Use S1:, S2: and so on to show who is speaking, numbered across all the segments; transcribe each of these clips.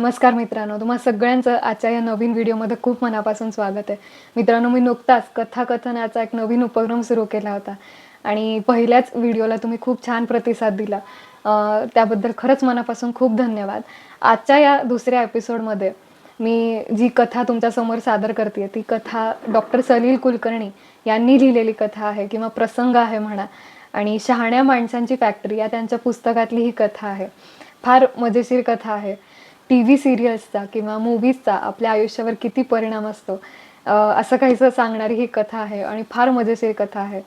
S1: नमस्कार मित्रांनो तुम्हा सगळ्यांचं आजच्या या नवीन व्हिडिओमध्ये खूप मनापासून स्वागत आहे. मित्रांनो मी नुकताच कथाकथनाचा एक नवीन उपक्रम सुरू केला होता आणि पहिल्याच व्हिडिओला तुम्ही खूप छान प्रतिसाद दिला. त्याबद्दल खरंच मनापासून खूप धन्यवाद. आजच्या या दुसऱ्या एपिसोडमध्ये मी जी कथा तुमच्यासमोर सादर करते ती कथा डॉक्टर सलील कुलकर्णी यांनी लिहिलेली कथा आहे किंवा प्रसंग आहे म्हणा आणि शहाण्या माणसांची फॅक्टरी या त्यांच्या पुस्तकातली ही कथा आहे. फार मजेशीर कथा आहे. टी व्ही सिरियल्सचा किंवा मूवीजचा आपल्या आयुष्यावर किती परिणाम असतो असं काहीसं सांगणारी ही कथा आहे आणि फार मजेशीर कथा आहे.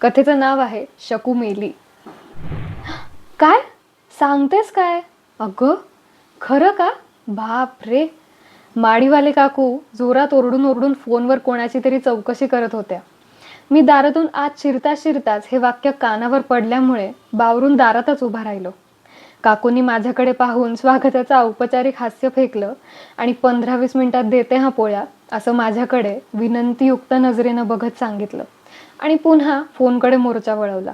S1: कथेचं नाव आहे शकू मेली. काय? सांगतेस काय? अगं खरं का? बाप रे! माडीवाले काकू जोरात ओरडून ओरडून फोनवर कोणाची तरी चौकशी करत होत्या. मी दारातून आत शिरता शिरताच हे वाक्य कानावर पडल्यामुळे बावरून दारातच उभा राहिलो. काकूंनी माझ्याकडे पाहून स्वागताचं औपचारिक हास्य फेकलं आणि पंधरा वीस मिनिटात देते हा पोळ्या असं माझ्याकडे विनंतीयुक्त नजरेनं बघत सांगितलं. आणि पुन्हा फोनकडे मोर्चा वळवला.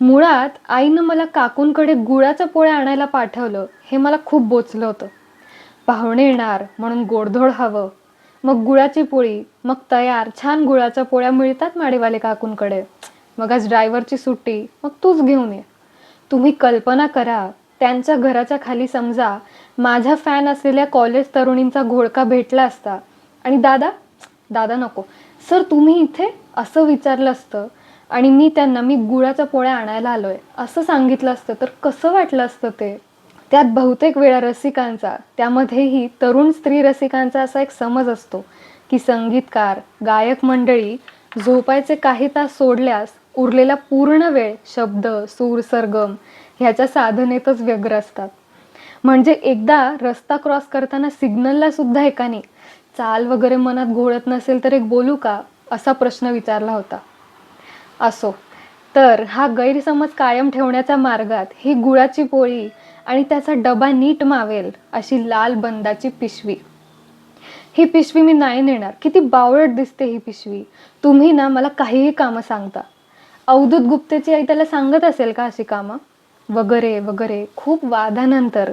S1: मुळात आईनं मला काकूंकडे गुळाच्या पोळ्या आणायला पाठवलं हे मला खूप बोचलं होतं. पाहुणे येणार म्हणून गोडधोड हवं. मग गुळाची पोळी मग तयार छान गुळाच्या पोळ्या मिळतात माडेवाले काकूंकडे. मग आज ड्रायव्हरची सुट्टी मग तूच घेऊन ये. तुम्ही कल्पना करा त्यांच्या घराच्या खाली समजा माझ्या फॅन असलेल्या कॉलेज तरुणींचा घोळका भेटला असता. आणि दादा दादा नको. सर तुम्ही इथे असं विचारलं असतं आणि मी त्यांना मी गुळाच्या पोळ्या आणायला आलोय. असं सांगितलं असतं तर कसं वाटलं असतं ते? त्यात बहुतेक वेळा रसिकांचा त्यामध्येही तरुण स्त्री रसिकांचा असा एक समज असतो की संगीतकार गायक मंडळी झोपायचे काही तास सोडल्यास उरलेला पूर्ण वेळ शब्द सूर सरगम ह्याच्या साधनेतच व्यग्र असतात. म्हणजे एकदा रस्ता क्रॉस करताना सिग्नलला सुद्धा एकाने चाल वगैरे मनात घोळत नसेल तर एक बोलू का? असा प्रश्न विचारला होता. असो तर हा गैरसमज कायम ठेवण्याच्या मार्गात ही गुळाची पोळी आणि त्याचा डबा नीट मावेल अशी लाल बंदाची पिशवी. ही पिशवी मी नाही नेणार. किती बावळट दिसते ही पिशवी. तुम्ही ना मला काहीही कामं सांगता. अवधूत गुप्तेची आई त्याला सांगत असेल का अशी कामं? वगैरे वगैरे खूप वादानंतर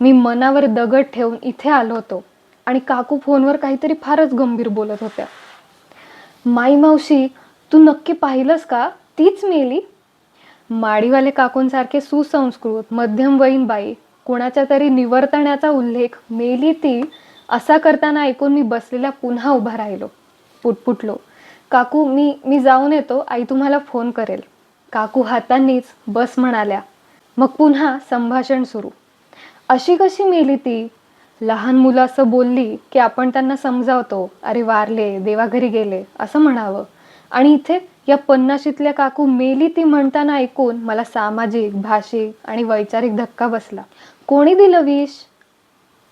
S1: मी मनावर दगड ठेवून इथे आलो होतो आणि काकू फोनवर काहीतरी फारच गंभीर बोलत होत्या. माई मावशी तू नक्की पाहिलंस का? तीच मेली. माडीवाले काकूंसारखे सुसंस्कृत मध्यमवयीन बाई कोणाच्या तरी निवर्तण्याचा उल्लेख मेली ती असा करताना ऐकून मी बसलेला पुन्हा उभा राहिलो. पुटपुटलो. काकू मी मी जाऊन येतो. आई तुम्हाला फोन करेल. काकू हातांनीच बस म्हणाल्या. मग पुन्हा संभाषण सुरू. अशी कशी मेली ती? लहान मुलं असं बोलली की आपण त्यांना समजावतो. अरे वारले देवाघरी गेले असं म्हणावं. आणि इथे या पन्नाशीतल्या काकू मेली ती म्हणताना ऐकून मला सामाजिक भाषिक आणि वैचारिक धक्का बसला. कोणी दिलं विष?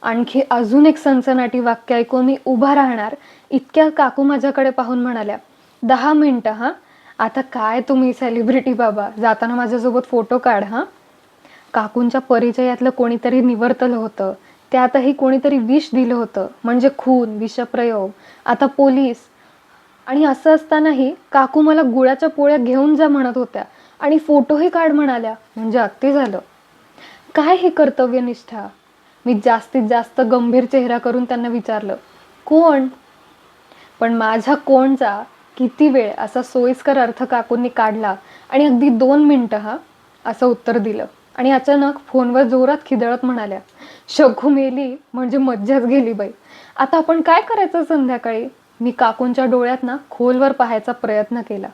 S1: आणखी अजून एक सनसनाटी वाक्य ऐकून मी उभा राहणार. इतक्या काकू माझ्याकडे पाहून म्हणाल्या दहा मिनटं हां? आता काय तुम्ही सेलिब्रिटी बाबा? जाताना माझ्यासोबत फोटो काढ हां? काकूंच्या परिचयातलं कोणीतरी निवर्तलं होतं. त्यातही कोणीतरी विष दिलं होतं. म्हणजे खून विषप्रयोग आता पोलीस. आणि असं असतानाही काकू मला गुळाच्या पोळ्या घेऊन जा म्हणत होत्या आणि फोटोही काढ म्हणाल्या. म्हणजे अगदी झालं. काय हे कर्तव्यनिष्ठा? मी जास्तीत जास्त गंभीर चेहरा करून त्यांना विचारलं कोण? पण माझ्या कोणचा किती वेळ असा सोयीस्कर अर्थ काकूंनी काढला आणि अगदी दोन मिनटं हा असं उत्तर दिलं. आणि अचानक फोनवर जोरात खिदळत म्हणाल्या शघू मेली म्हणजे मज्जाच गेली बाई. आता आपण काय करायचं संध्याकाळी? मी काकूंच्या डोळ्यात ना खोलवर पाहायचा प्रयत्न केला.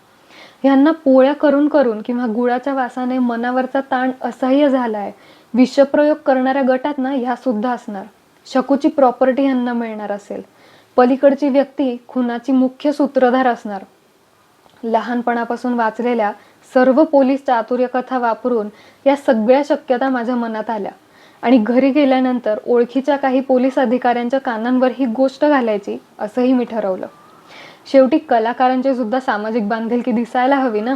S1: यांना पोळ्या करून करून किंवा गुळाच्या वासाने मनावरचा ताण असह्य झालाय विषप्रयोग करणाऱ्या गटात ना ह्या सुद्धा असणार. शकूची प्रॉपर्टी यांना मिळणार असेल. पलीकडची व्यक्ती खुनाची मुख्य सूत्रधार असणार. लहानपणापासून वाचलेल्या सर्व पोलीस चातुर्य कथा वापरून या सगळ्या शक्यता माझ्या मनात आल्या. आणि घरी गेल्यानंतर ओळखीच्या काही पोलीस अधिकाऱ्यांच्या कानांवर ही गोष्ट घालायची असंही मी ठरवलं. शेवटी कलाकारांची सुद्धा सामाजिक बांधिलकी दिसायला हवी ना?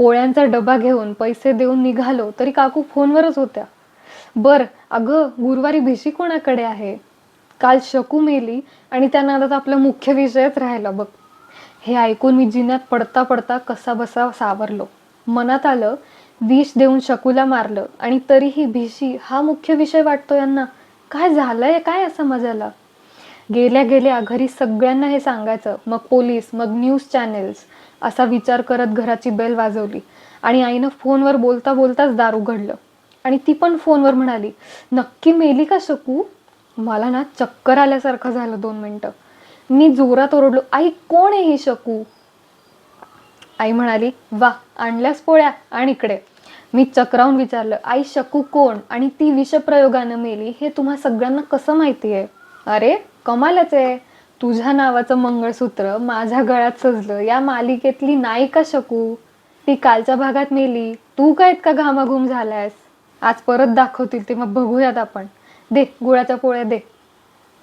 S1: पोळ्यांचा डबा घेऊन पैसे देऊन निघालो तरी काकू फोनवरच होत्या. बर अगं गुरुवारी भिशी कोणाकडे आहे? काल शकू मेली आणि त्या नादात आपला मुख्य विषयच राहिला बघ. हे ऐकून मी जिन्यात पडता पडता कसा बसा सावरलो. मनात आलं विष देऊन शकूला मारलं आणि तरीही भिशी हा मुख्य विषय वाटतो यांना. काय झालंय? काय असं मजाला? गेल्या गेल्या घरी सगळ्यांना हे सांगायचं. मग पोलीस मग न्यूज चॅनेल्स असा विचार करत घराची बेल वाजवली. आणि आईनं फोनवर बोलता बोलताच दार उघडलं आणि ती पण फोनवर म्हणाली नक्की मेली का शकू? मला ना चक्कर आल्यासारखं झालं दोन मिनटं. मी जोरात ओरडलो आई कोण आहे ही शकू? आई म्हणाली वा आणल्यास पोळ्या आणि इकडे. मी चक्रावून विचारलं आई शकू कोण? आणि ती विषप्रयोगानं मेली हे तुम्हा सगळ्यांना कसं माहिती आहे अरे कमालच आहे. तुझ्या नावाचं मंगळसूत्र माझ्या गळ्यात सजलं. या मालिकेतली नायिका शकू. ती कालच्या भागात मेली तू काय इतका घामाघूम झालायस? आज परत दाखवतील ते. मग बघूयात आपण. दे गुळाच्या पोळ्या दे.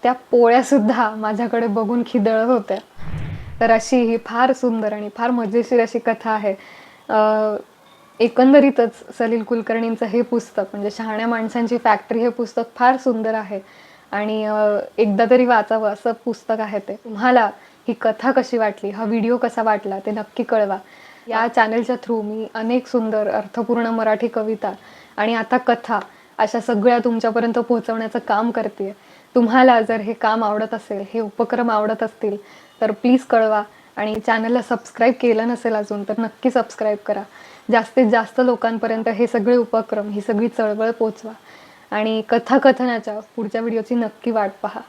S1: त्या पोळ्या सुद्धा माझ्याकडे बघून खिदळत होत्या. तर अशी ही फार सुंदर आणि फार मजेशीर अशी कथा आहे. अं, एकंदरीतच सलील कुलकर्णींचं हे पुस्तक म्हणजे शहाण्या माणसांची फॅक्टरी हे पुस्तक फार सुंदर आहे. आणि एकदा तरी वाचावं असं पुस्तक आहे ते. तुम्हाला ही कथा कशी वाटली? हा व्हिडिओ कसा वाटला? ते नक्की कळवा. या चॅनलच्या थ्रू मी अनेक सुंदर अर्थपूर्ण मराठी कविता आणि आता कथा अशा सगळ्या तुमच्यापर्यंत पोहोचवण्याचं काम करते तुम्हाला जर हे काम आवडत असेल हे उपक्रम आवडत असतील तर प्लीज कळवा. आणि चॅनलला सबस्क्राईब केलं नसेल अजून तर नक्की सबस्क्राईब करा. जास्तीत जास्त लोकांपर्यंत हे सगळे उपक्रम ही सगळी चळवळ पोचवा आणि कथाकथनाच्या पुढच्या व्हिडिओची नक्की वाट पहा.